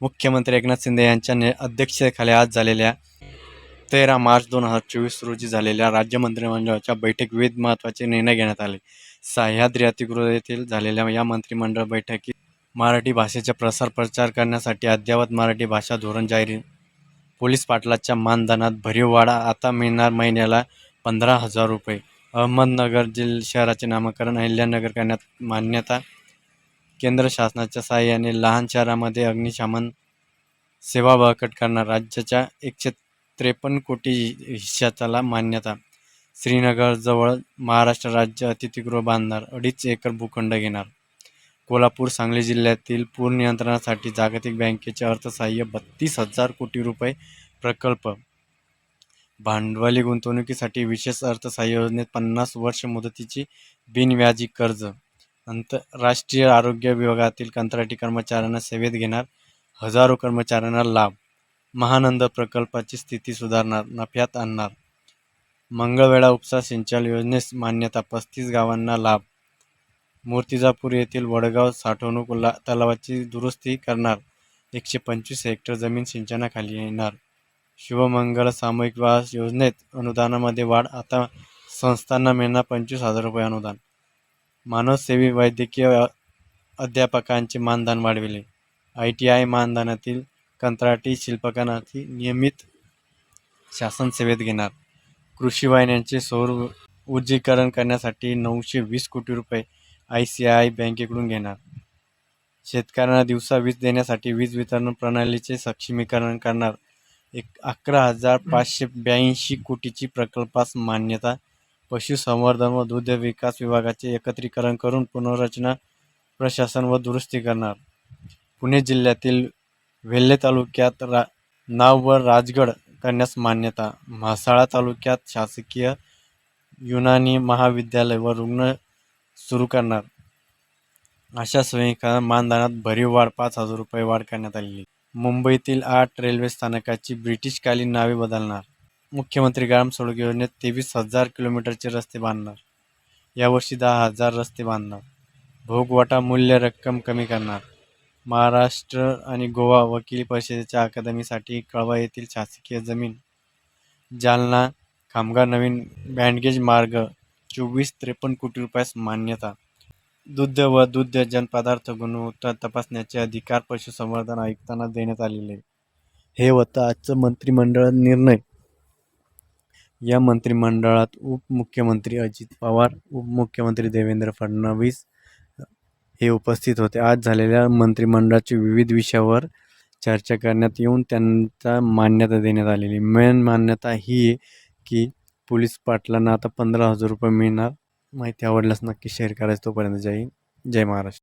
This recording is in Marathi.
मुख्यमंत्री एकनाथ शिंदे यांच्या ने अध्यक्षतेखाली आज झालेल्या तेरा मार्च दोन हजार चोवीस रोजी झालेल्या राज्य मंत्रिमंडळाच्या बैठक विविध महत्त्वाचे निर्णय घेण्यात आले. सह्याद्री अतिगृह येथील झालेल्या या मंत्रिमंडळ बैठकीत मराठी भाषेचा प्रसार प्रचार करण्यासाठी अद्ययावत मराठी भाषा धोरण जाहीर पोलीस पाटलाच्या मानधनात भरीव वाढा आता मिळणार महिन्याला पंधरा हजार रुपये. अहमदनगर जिल्हा शहराचे नामकरण अहिल्यानगर करण्यात मान्यता केंद्र शासनाच्या सहाय्याने लहान शहरामध्ये अग्निशमन सेवा बळकट करणार. राज्याच्या एकशे त्रेपन्न कोटी हिश्श्याला मान्यता. श्रीनगरजवळ महाराष्ट्र राज्य अतिथीगृह बांधणार. अडीच एकर भूखंड घेणार. कोल्हापूर सांगली जिल्ह्यातील पूर नियंत्रणासाठी जागतिक बँकेचे अर्थसहाय्य बत्तीस हजार कोटी रुपये प्रकल्प. भांडवली गुंतवणुकीसाठी विशेष अर्थसहाय्य योजनेत पन्नास वर्ष मुदतीची बिनव्याजी कर्ज. आंतरराष्ट्रीय आरोग्य विभागातील कंत्राटी कर्मचाऱ्यांना सेवेत घेणार हजारो कर्मचाऱ्यांना लाभ. महानंद प्रकल्पाची स्थिती सुधारणार नफ्यात आणणार. मंगळवेळा उपसा सिंचन योजनेस मान्यता पस्तीस गावांना लाभ. मूर्तिजापूर येथील वडगाव साठवणूक ला तलावाची दुरुस्ती करणार. एकशे पंचवीस हेक्टर जमीन सिंचनाखाली येणार. शुभमंगल सामूहिक विवाह योजनेत अनुदानामध्ये वाढ आता संस्थांना मिळणार पंचवीस हजार रुपये अनुदान. मानवसेवी वैद्यकीय अध्यापकांचे मानधन वाढविले. आय टी आय मानधनातील कंत्राटी शिल्पकारांची नियमित शासन सेवेत घेणार. कृषी वाहिन्यांचे सौर ऊर्जीकरण करण्यासाठी नऊशे वीस कोटी रुपये आय सी आय बँकेकडून घेणार. शेतकऱ्यांना दिवसा वीज देण्यासाठी वीज वितरण प्रणालीचे सक्षमीकरण करणार. एक अकरा हजार पाचशे ब्याऐंशी कोटीची प्रकल्पास मान्यता पशुसंवर्धन व दुग्ध विकास विभागाचे एकत्रीकरण करून पुनर्रचना प्रशासन व दुरुस्ती करणार. पुणे जिल्ह्यातील वेल्हे तालुक्यात रा नाव व राजगड करण्यास मान्यता. म्हासाळा तालुक्यात शासकीय युनानी महाविद्यालय व रुग्ण सुरू करणार. अशा स्वयंका मानधनात भरीव वाढ पाच हजार रुपये वाढ करण्यात आलेली. मुंबईतील आठ रेल्वे स्थानकाची ब्रिटिशकालीन नावे बदलणार. मुख्यमंत्री ग्राम सडक योजनेत तेवीस हजार किलोमीटरचे रस्ते बांधणार. यावर्षी दहा हजार रस्ते बांधणार. भोगवाटा मूल्य रक्कम कमी करणार. महाराष्ट्र आणि गोवा वकील परिषदेच्या अकादमीसाठी कळवा येथील शासकीय जमीन. जालना खामगाव नवीन बँडगेज मार्ग चोवीस त्रेपन्न कोटी रुपयास मान्यता. दुग्ध व दुग्धजन्य पदार्थ गुणवत्ता तपासण्याचे अधिकार पशुसंवर्धन आयुक्तांना देण्यात आलेले. हे होतं आजचं मंत्रिमंडळ निर्णय. या मंत्रिमंडळात उपमुख्यमंत्री अजित पवार उपमुख्यमंत्री देवेंद्र फडणवीस हे उपस्थित होते. आज झालेल्या मंत्रिमंडळाचे विविध विषयावर चर्चा करण्यात येऊन त्यांचा मान्यता देण्यात आलेली मेन मान्यता ही आहे की पोलीस पाटलांना आता पंधरा हजार रुपये मिळणार. माहिती आवडल्यास नक्की शेअर करायचं. तोपर्यंत जय जय महाराष्ट्र.